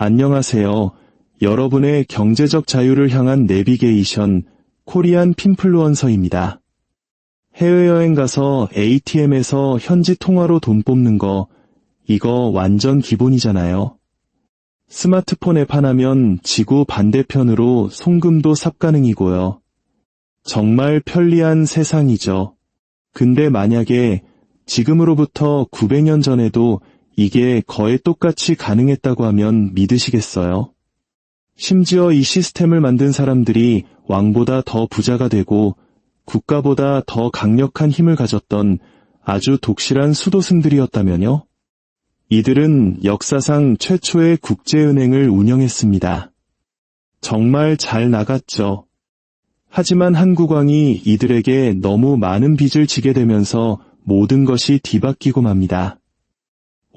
안녕하세요. 여러분의 경제적 자유를 향한 내비게이션 코리안 핀플루언서입니다. 해외여행 가서 ATM에서 현지 통화로 돈 뽑는 거, 이거 완전 기본이잖아요. 스마트폰 앱 하나면 지구 반대편으로 송금도 삽 가능이고요. 정말 편리한 세상이죠. 근데 만약에 지금으로부터 900년 전에도 이게 거의 똑같이 가능했다고 하면 믿으시겠어요? 심지어 이 시스템을 만든 사람들이 왕보다 더 부자가 되고 국가보다 더 강력한 힘을 가졌던 아주 독실한 수도승들이었다면요? 이들은 역사상 최초의 국제은행을 운영했습니다. 정말 잘 나갔죠. 하지만 한국왕이 이들에게 너무 많은 빚을 지게 되면서 모든 것이 뒤바뀌고 맙니다.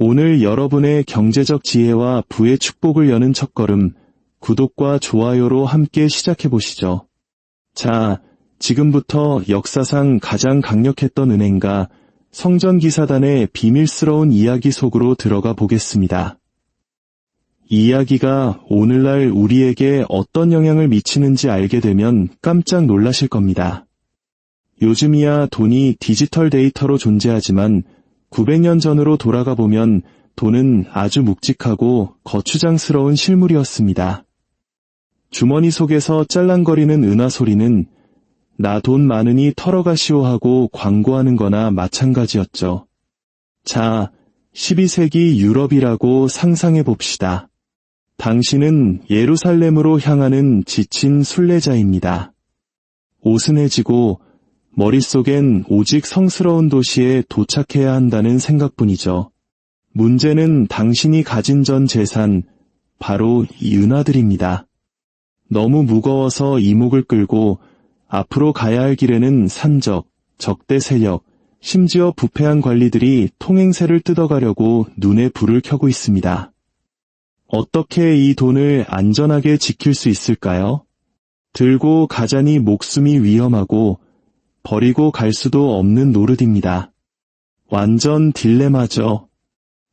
오늘 여러분의 경제적 지혜와 부의 축복을 여는 첫걸음, 구독과 좋아요로 함께 시작해 보시죠. 자, 지금부터 역사상 가장 강력했던 은행가 성전기사단의 비밀스러운 이야기 속으로 들어가 보겠습니다. 이 이야기가 오늘날 우리에게 어떤 영향을 미치는지 알게 되면 깜짝 놀라실 겁니다. 요즘이야 돈이 디지털 데이터로 존재하지만 900년 전으로 돌아가 보면 돈은 아주 묵직하고 거추장스러운 실물이었습니다. 주머니 속에서 짤랑거리는 은하 소리는 나 돈 많으니 털어가시오 하고 광고하는 거나 마찬가지였죠. 자, 12세기 유럽이라고 상상해 봅시다. 당신은 예루살렘으로 향하는 지친 순례자입니다. 오순해지고 머릿속엔 오직 성스러운 도시에 도착해야 한다는 생각뿐이죠. 문제는 당신이 가진 전 재산, 바로 이 은하들입니다. 너무 무거워서 이목을 끌고 앞으로 가야 할 길에는 산적, 적대 세력, 심지어 부패한 관리들이 통행세를 뜯어가려고 눈에 불을 켜고 있습니다. 어떻게 이 돈을 안전하게 지킬 수 있을까요? 들고 가자니 목숨이 위험하고 버리고 갈 수도 없는 노릇입니다. 완전 딜레마죠.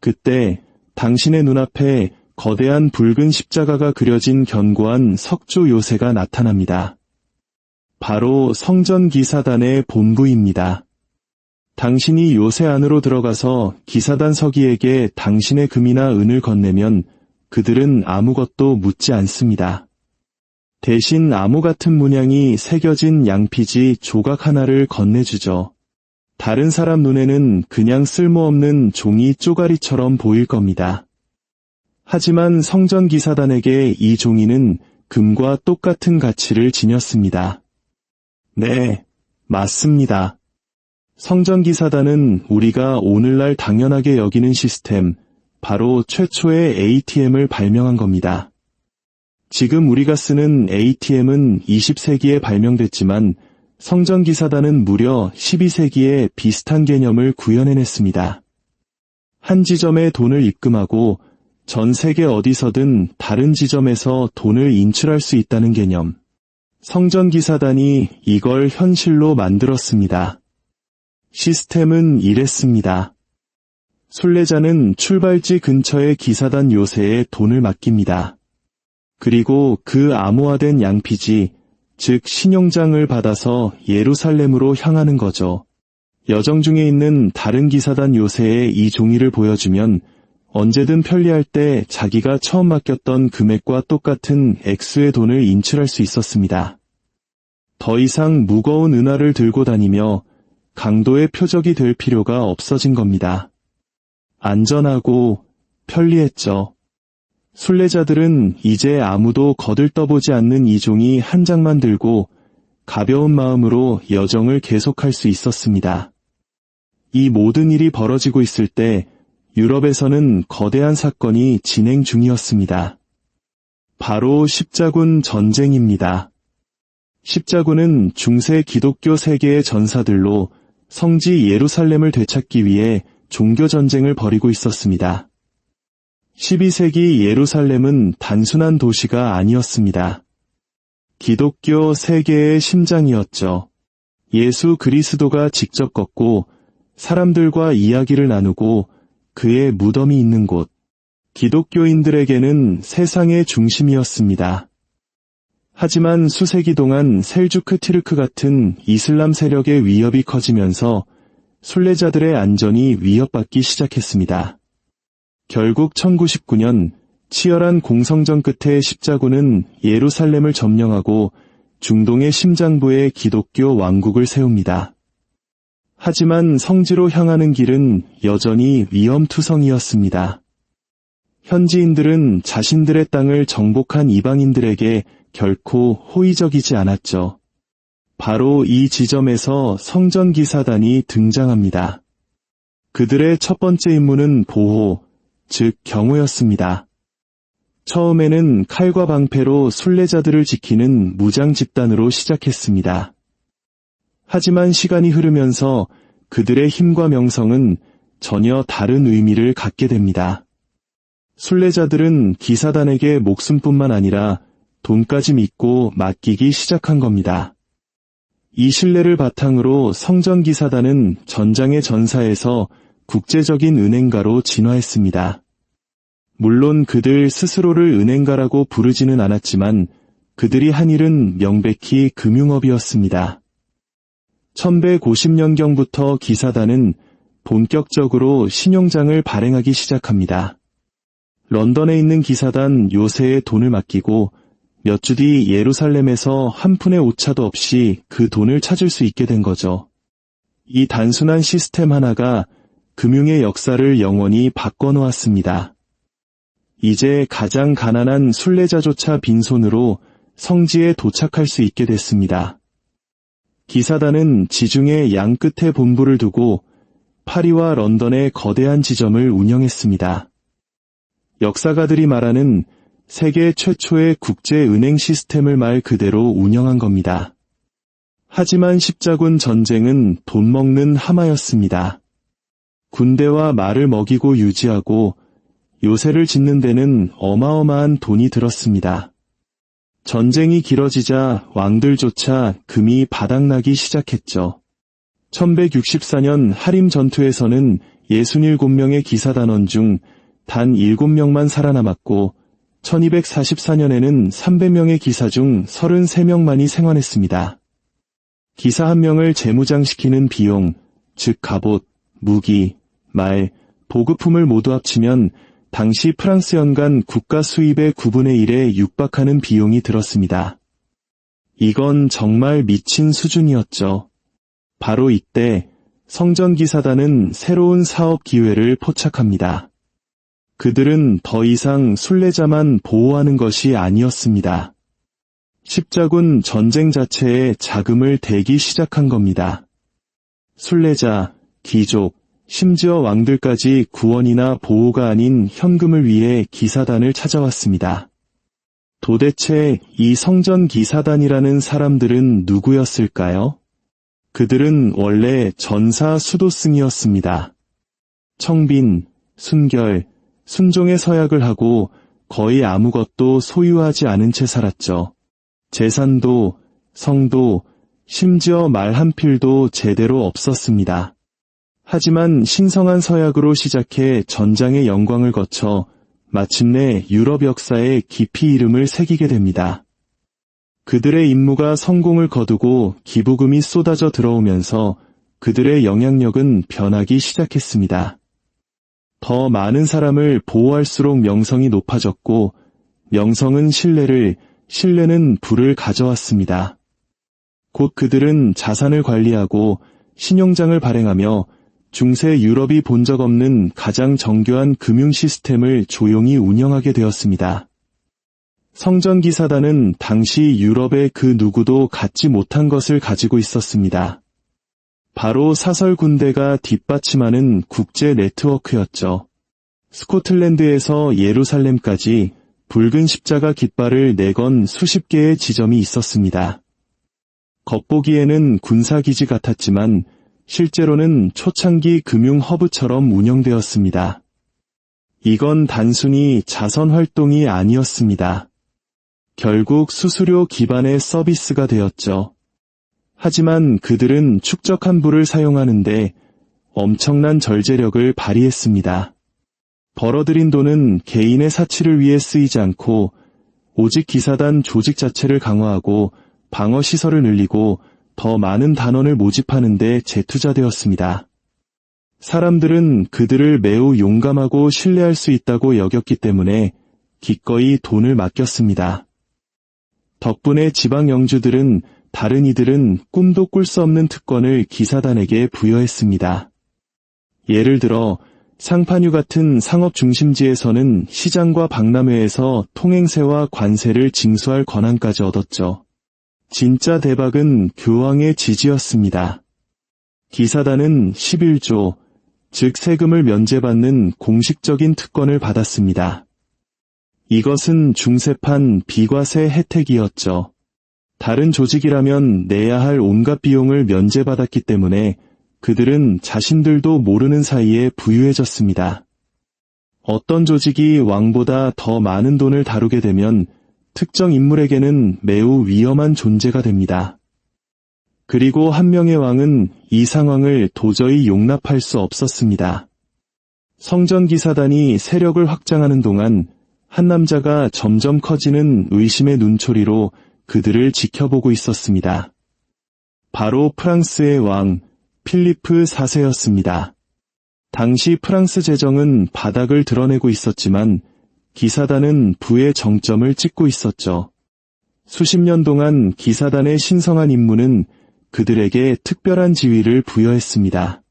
그때 당신의 눈앞에 거대한 붉은 십자가가 그려진 견고한 석조 요새가 나타납니다. 바로 성전 기사단의 본부입니다. 당신이 요새 안으로 들어가서 기사단 서기에게 당신의 금이나 은을 건네면 그들은 아무것도 묻지 않습니다. 대신 암호 같은 문양이 새겨진 양피지 조각 하나를 건네주죠. 다른 사람 눈에는 그냥 쓸모없는 종이 쪼가리처럼 보일 겁니다. 하지만 성전 기사단에게 이 종이는 금과 똑같은 가치를 지녔습니다. 네, 맞습니다. 성전 기사단은 우리가 오늘날 당연하게 여기는 시스템, 바로 최초의 ATM을 발명한 겁니다. 지금 우리가 쓰는 ATM은 20세기에 발명됐지만 성전기사단은 무려 12세기에 비슷한 개념을 구현해냈습니다. 한 지점에 돈을 입금하고 전 세계 어디서든 다른 지점에서 돈을 인출할 수 있다는 개념. 성전기사단이 이걸 현실로 만들었습니다. 시스템은 이랬습니다. 순례자는 출발지 근처의 기사단 요새에 돈을 맡깁니다. 그리고 그 암호화된 양피지, 즉 신용장을 받아서 예루살렘으로 향하는 거죠. 여정 중에 있는 다른 기사단 요새에 이 종이를 보여주면 언제든 편리할 때 자기가 처음 맡겼던 금액과 똑같은 액수의 돈을 인출할 수 있었습니다. 더 이상 무거운 은하를 들고 다니며 강도의 표적이 될 필요가 없어진 겁니다. 안전하고 편리했죠. 순례자들은 이제 아무도 거들떠보지 않는 이 종이 한 장만 들고 가벼운 마음으로 여정을 계속할 수 있었습니다. 이 모든 일이 벌어지고 있을 때 유럽에서는 거대한 사건이 진행 중이었습니다. 바로 십자군 전쟁입니다. 십자군은 중세 기독교 세계의 전사들로 성지 예루살렘을 되찾기 위해 종교전쟁을 벌이고 있었습니다. 12세기 예루살렘은 단순한 도시가 아니었습니다. 기독교 세계의 심장이었죠. 예수 그리스도가 직접 걷고 사람들과 이야기를 나누고 그의 무덤이 있는 곳, 기독교인들에게는 세상의 중심이었습니다. 하지만 수세기 동안 셀주크 티르크 같은 이슬람 세력의 위협이 커지면서 순례자들의 안전이 위협받기 시작했습니다. 결국 1919년 치열한 공성전 끝에 십자군은 예루살렘을 점령하고 중동의 심장부에 기독교 왕국을 세웁니다. 하지만 성지로 향하는 길은 여전히 위험투성이었습니다. 현지인들은 자신들의 땅을 정복한 이방인들에게 결코 호의적이지 않았죠. 바로 이 지점에서 성전기사단이 등장합니다. 그들의 첫 번째 임무는 보호, 즉 경호였습니다. 처음에는 칼과 방패로 순례자들을 지키는 무장 집단으로 시작했습니다. 하지만 시간이 흐르면서 그들의 힘과 명성은 전혀 다른 의미를 갖게 됩니다. 순례자들은 기사단에게 목숨뿐만 아니라 돈까지 믿고 맡기기 시작한 겁니다. 이 신뢰를 바탕으로 성전기사단은 전장의 전사에서 국제적인 은행가로 진화했습니다. 물론 그들 스스로를 은행가라고 부르지는 않았지만 그들이 한 일은 명백히 금융업이었습니다. 1150년경부터 기사단은 본격적으로 신용장을 발행하기 시작합니다. 런던에 있는 기사단 요새에 돈을 맡기고 몇 주 뒤 예루살렘에서 한 푼의 오차도 없이 그 돈을 찾을 수 있게 된 거죠. 이 단순한 시스템 하나가 금융의 역사를 영원히 바꿔놓았습니다. 이제 가장 가난한 순례자조차 빈손으로 성지에 도착할 수 있게 됐습니다. 기사단은 지중해 양 끝에 본부를 두고 파리와 런던의 거대한 지점을 운영했습니다. 역사가들이 말하는 세계 최초의 국제 은행 시스템을 말 그대로 운영한 겁니다. 하지만 십자군 전쟁은 돈 먹는 하마였습니다. 군대와 말을 먹이고 유지하고 요새를 짓는 데는 어마어마한 돈이 들었습니다. 전쟁이 길어지자 왕들조차 금이 바닥나기 시작했죠. 1164년 하림 전투에서는 67명의 기사단원 중 단 7명만 살아남았고 1244년에는 300명의 기사 중 33명만이 생還했습니다. 기사 한 명을 재무장시키는 비용, 즉 갑옷, 무기, 말, 보급품을 모두 합치면 당시 프랑스 연간 국가 수입의 9분의 1에 육박하는 비용이 들었습니다. 이건 정말 미친 수준이었죠. 바로 이때 성전기사단은 새로운 사업 기회를 포착합니다. 그들은 더 이상 순례자만 보호하는 것이 아니었습니다. 십자군 전쟁 자체에 자금을 대기 시작한 겁니다. 순례자, 귀족, 심지어 왕들까지 구원이나 보호가 아닌 현금을 위해 기사단을 찾아왔습니다. 도대체 이 성전 기사단이라는 사람들은 누구였을까요? 그들은 원래 전사 수도승이었습니다. 청빈, 순결, 순종의 서약을 하고 거의 아무것도 소유하지 않은 채 살았죠. 재산도, 성도, 심지어 말 한 필도 제대로 없었습니다. 하지만 신성한 서약으로 시작해 전장의 영광을 거쳐 마침내 유럽 역사에 깊이 이름을 새기게 됩니다. 그들의 임무가 성공을 거두고 기부금이 쏟아져 들어오면서 그들의 영향력은 변하기 시작했습니다. 더 많은 사람을 보호할수록 명성이 높아졌고 명성은 신뢰를, 신뢰는 부를 가져왔습니다. 곧 그들은 자산을 관리하고 신용장을 발행하며 중세 유럽이 본 적 없는 가장 정교한 금융 시스템을 조용히 운영하게 되었습니다. 성전기사단은 당시 유럽의 그 누구도 갖지 못한 것을 가지고 있었습니다. 바로 사설 군대가 뒷받침하는 국제 네트워크였죠. 스코틀랜드에서 예루살렘까지 붉은 십자가 깃발을 내건 수십 개의 지점이 있었습니다. 겉보기에는 군사기지 같았지만 실제로는 초창기 금융 허브처럼 운영되었습니다. 이건 단순히 자선 활동이 아니었습니다. 결국 수수료 기반의 서비스가 되었죠. 하지만 그들은 축적한 부를 사용하는데 엄청난 절제력을 발휘했습니다. 벌어들인 돈은 개인의 사치를 위해 쓰이지 않고 오직 기사단 조직 자체를 강화하고 방어 시설을 늘리고 더 많은 단원을 모집하는 데 재투자되었습니다. 사람들은 그들을 매우 용감하고 신뢰할 수 있다고 여겼기 때문에 기꺼이 돈을 맡겼습니다. 덕분에 지방 영주들은 다른 이들은 꿈도 꿀 수 없는 특권을 기사단에게 부여했습니다. 예를 들어 상판유 같은 상업 중심지에서는 시장과 박람회에서 통행세와 관세를 징수할 권한까지 얻었죠. 진짜 대박은 교황의 지지였습니다. 기사단은 11조, 즉 세금을 면제받는 공식적인 특권을 받았습니다. 이것은 중세판 비과세 혜택이었죠. 다른 조직이라면 내야 할 온갖 비용을 면제받았기 때문에 그들은 자신들도 모르는 사이에 부유해졌습니다. 어떤 조직이 왕보다 더 많은 돈을 다루게 되면 특정 인물에게는 매우 위험한 존재가 됩니다. 그리고 한 명의 왕은 이 상황을 도저히 용납할 수 없었습니다. 성전기사단이 세력을 확장하는 동안 한 남자가 점점 커지는 의심의 눈초리로 그들을 지켜보고 있었습니다. 바로 프랑스의 왕 필리프 4세였습니다. 당시 프랑스 재정은 바닥을 드러내고 있었지만 기사단은 부의 정점을 찍고 있었죠. 수십 년 동안 기사단의 신성한 임무는 그들에게 특별한 지위를 부여했습니다.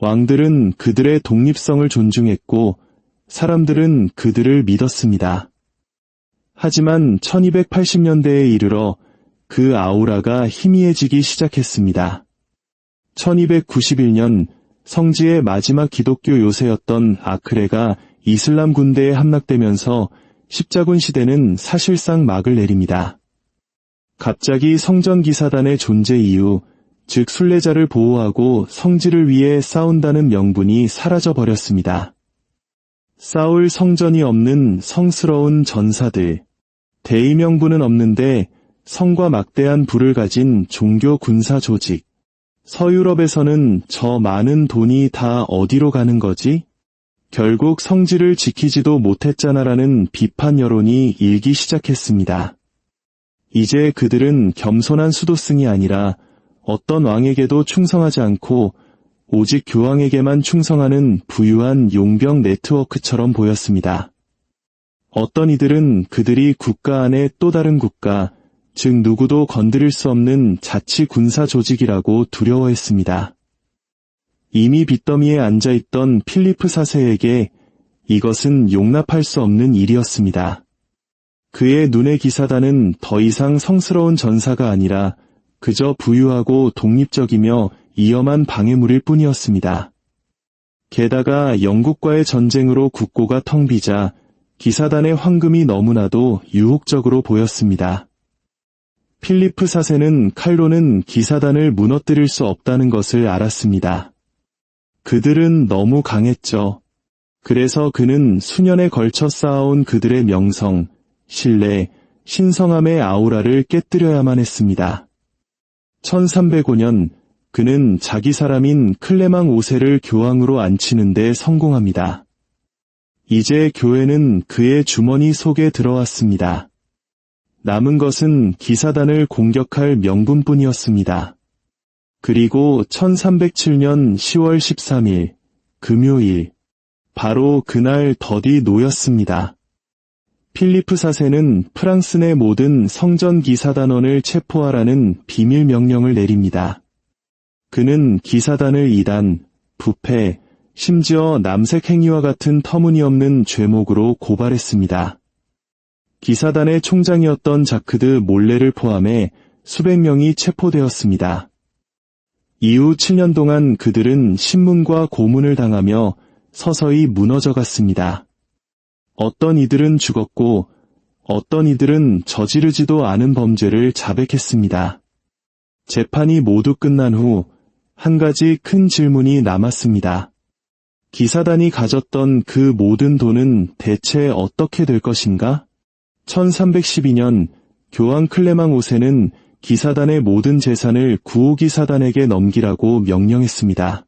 왕들은 그들의 독립성을 존중했고 사람들은 그들을 믿었습니다. 하지만 1280년대에 이르러 그 아우라가 희미해지기 시작했습니다. 1291년 성지의 마지막 기독교 요새였던 아크레가 이슬람 군대에 함락되면서 십자군 시대는 사실상 막을 내립니다. 갑자기 성전 기사단의 존재 이유, 즉 순례자를 보호하고 성지를 위해 싸운다는 명분이 사라져 버렸습니다. 싸울 성전이 없는 성스러운 전사들, 대의 명분은 없는데 성과 막대한 부를 가진 종교 군사 조직. 서유럽에서는 저 많은 돈이 다 어디로 가는 거지? 결국 성지를 지키지도 못했잖아라는 비판 여론이 일기 시작했습니다. 이제 그들은 겸손한 수도승이 아니라 어떤 왕에게도 충성하지 않고 오직 교황에게만 충성하는 부유한 용병 네트워크처럼 보였습니다. 어떤 이들은 그들이 국가 안의 또 다른 국가, 즉 누구도 건드릴 수 없는 자치 군사 조직이라고 두려워했습니다. 이미 빚더미에 앉아있던 필리프 사세에게 이것은 용납할 수 없는 일이었습니다. 그의 눈의 기사단은 더 이상 성스러운 전사가 아니라 그저 부유하고 독립적이며 위험한 방해물일 뿐이었습니다. 게다가 영국과의 전쟁으로 국고가 텅 비자 기사단의 황금이 너무나도 유혹적으로 보였습니다. 필리프 사세는 칼로는 기사단을 무너뜨릴 수 없다는 것을 알았습니다. 그들은 너무 강했죠. 그래서 그는 수년에 걸쳐 쌓아온 그들의 명성, 신뢰, 신성함의 아우라를 깨뜨려야만 했습니다. 1305년 그는 자기 사람인 클레망 5세를 교황으로 앉히는데 성공합니다. 이제 교회는 그의 주머니 속에 들어왔습니다. 남은 것은 기사단을 공격할 명분뿐이었습니다. 그리고 1307년 10월 13일, 금요일, 바로 그날 더디 놓였습니다. 필리프 사세는 프랑스 내 모든 성전 기사단원을 체포하라는 비밀 명령을 내립니다. 그는 기사단을 이단, 부패, 심지어 남색 행위와 같은 터무니없는 죄목으로 고발했습니다. 기사단의 총장이었던 자크드 몰레를 포함해 수백 명이 체포되었습니다. 이후 7년 동안 그들은 신문과 고문을 당하며 서서히 무너져 갔습니다. 어떤 이들은 죽었고 어떤 이들은 저지르지도 않은 범죄를 자백했습니다. 재판이 모두 끝난 후 한 가지 큰 질문이 남았습니다. 기사단이 가졌던 그 모든 돈은 대체 어떻게 될 것인가? 1312년 교황 클레망 5세는 기사단의 모든 재산을 구호기사단에게 넘기라고 명령했습니다.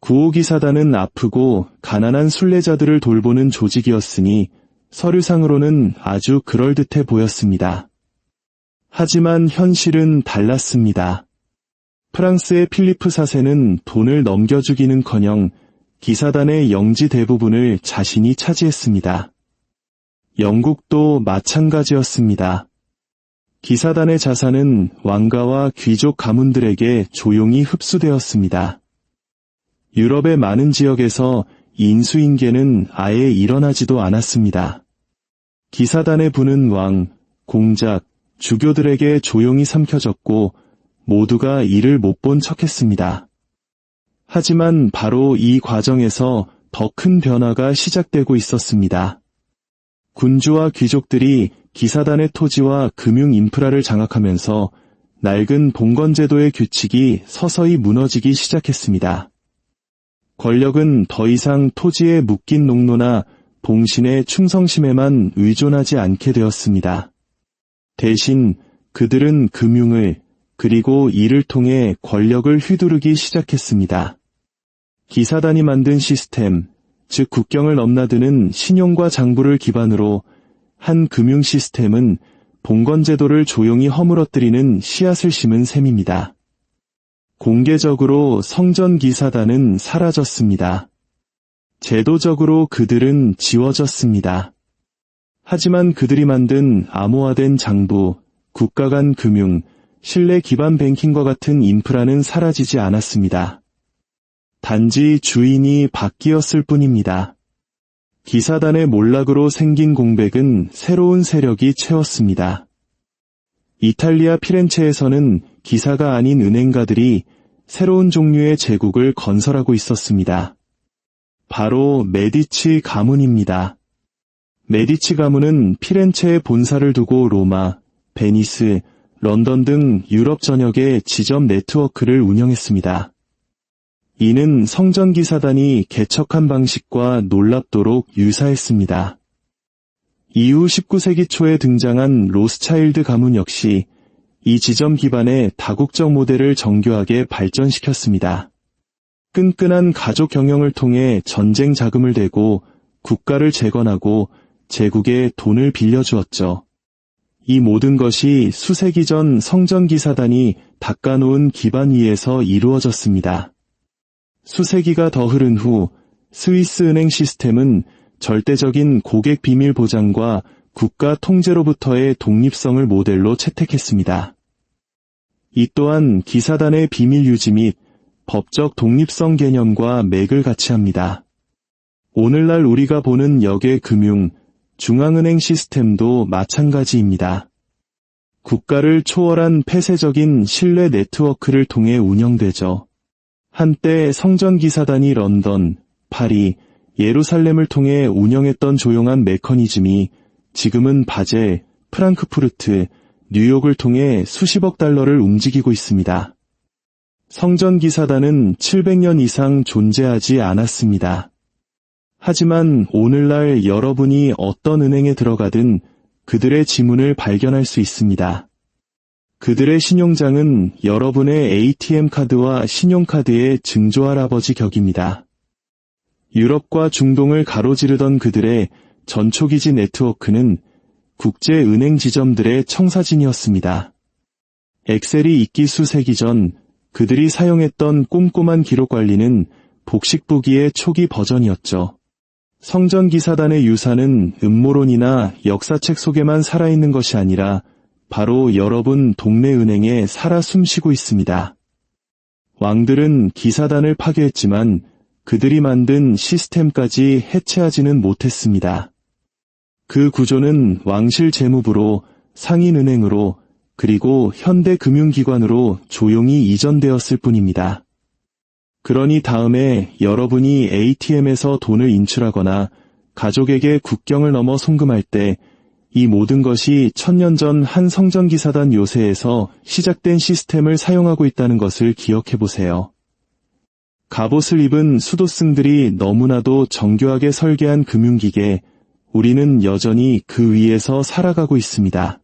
구호기사단은 아프고 가난한 순례자들을 돌보는 조직이었으니 서류상으로는 아주 그럴듯해 보였습니다. 하지만 현실은 달랐습니다. 프랑스의 필리프 사세는 돈을 넘겨주기는커녕 기사단의 영지 대부분을 자신이 차지했습니다. 영국도 마찬가지였습니다. 기사단의 자산은 왕가와 귀족 가문들에게 조용히 흡수되었습니다. 유럽의 많은 지역에서 인수인계는 아예 일어나지도 않았습니다. 기사단의 부는 왕, 공작, 주교들에게 조용히 삼켜졌고 모두가 이를 못 본 척했습니다. 하지만 바로 이 과정에서 더 큰 변화가 시작되고 있었습니다. 군주와 귀족들이 기사단의 토지와 금융 인프라를 장악하면서 낡은 봉건제도의 규칙이 서서히 무너지기 시작했습니다. 권력은 더 이상 토지에 묶인 농노나 봉신의 충성심에만 의존하지 않게 되었습니다. 대신 그들은 금융을 그리고 이를 통해 권력을 휘두르기 시작했습니다. 기사단이 만든 시스템, 즉 국경을 넘나드는 신용과 장부를 기반으로 한 금융 시스템은 봉건 제도를 조용히 허물어뜨리는 씨앗을 심은 셈입니다. 공개적으로 성전 기사단은 사라졌습니다. 제도적으로 그들은 지워졌습니다. 하지만 그들이 만든 암호화된 장부, 국가 간 금융, 신뢰 기반 뱅킹과 같은 인프라는 사라지지 않았습니다. 단지 주인이 바뀌었을 뿐입니다. 기사단의 몰락으로 생긴 공백은 새로운 세력이 채웠습니다. 이탈리아 피렌체에서는 기사가 아닌 은행가들이 새로운 종류의 제국을 건설하고 있었습니다. 바로 메디치 가문입니다. 메디치 가문은 피렌체에 본사를 두고 로마, 베니스, 런던 등 유럽 전역의 지점 네트워크를 운영했습니다. 이는 성전기사단이 개척한 방식과 놀랍도록 유사했습니다. 이후 19세기 초에 등장한 로스차일드 가문 역시 이 지점 기반의 다국적 모델을 정교하게 발전시켰습니다. 끈끈한 가족 경영을 통해 전쟁 자금을 대고 국가를 재건하고 제국에 돈을 빌려주었죠. 이 모든 것이 수세기 전 성전기사단이 닦아놓은 기반 위에서 이루어졌습니다. 수세기가 더 흐른 후 스위스 은행 시스템은 절대적인 고객 비밀 보장과 국가 통제로부터의 독립성을 모델로 채택했습니다. 이 또한 기사단의 비밀 유지 및 법적 독립성 개념과 맥을 같이 합니다. 오늘날 우리가 보는 역의 금융, 중앙은행 시스템도 마찬가지입니다. 국가를 초월한 폐쇄적인 신뢰 네트워크를 통해 운영되죠. 한때 성전기사단이 런던, 파리, 예루살렘을 통해 운영했던 조용한 메커니즘이 지금은 바젤, 프랑크푸르트, 뉴욕을 통해 수십억 달러를 움직이고 있습니다. 성전기사단은 700년 이상 존재하지 않았습니다. 하지만 오늘날 여러분이 어떤 은행에 들어가든 그들의 지문을 발견할 수 있습니다. 그들의 신용장은 여러분의 ATM 카드와 신용카드의 증조할 아버지 격입니다. 유럽과 중동을 가로지르던 그들의 전초기지 네트워크는 국제은행 지점들의 청사진이었습니다. 엑셀이 있기 수세기 전 그들이 사용했던 꼼꼼한 기록 관리는 복식부기의 초기 버전이었죠. 성전기사단의 유산은 음모론이나 역사책 속에만 살아있는 것이 아니라 바로 여러분 동네 은행에 살아 숨쉬고 있습니다. 왕들은 기사단을 파괴했지만 그들이 만든 시스템까지 해체하지는 못했습니다. 그 구조는 왕실 재무부로 상인은행으로 그리고 현대금융기관으로 조용히 이전되었을 뿐입니다. 그러니 다음에 여러분이 ATM에서 돈을 인출하거나 가족에게 국경을 넘어 송금할 때 이 모든 것이 천년 전 한 성전기사단 요새에서 시작된 시스템을 사용하고 있다는 것을 기억해 보세요. 갑옷을 입은 수도승들이 너무나도 정교하게 설계한 금융기계, 우리는 여전히 그 위에서 살아가고 있습니다.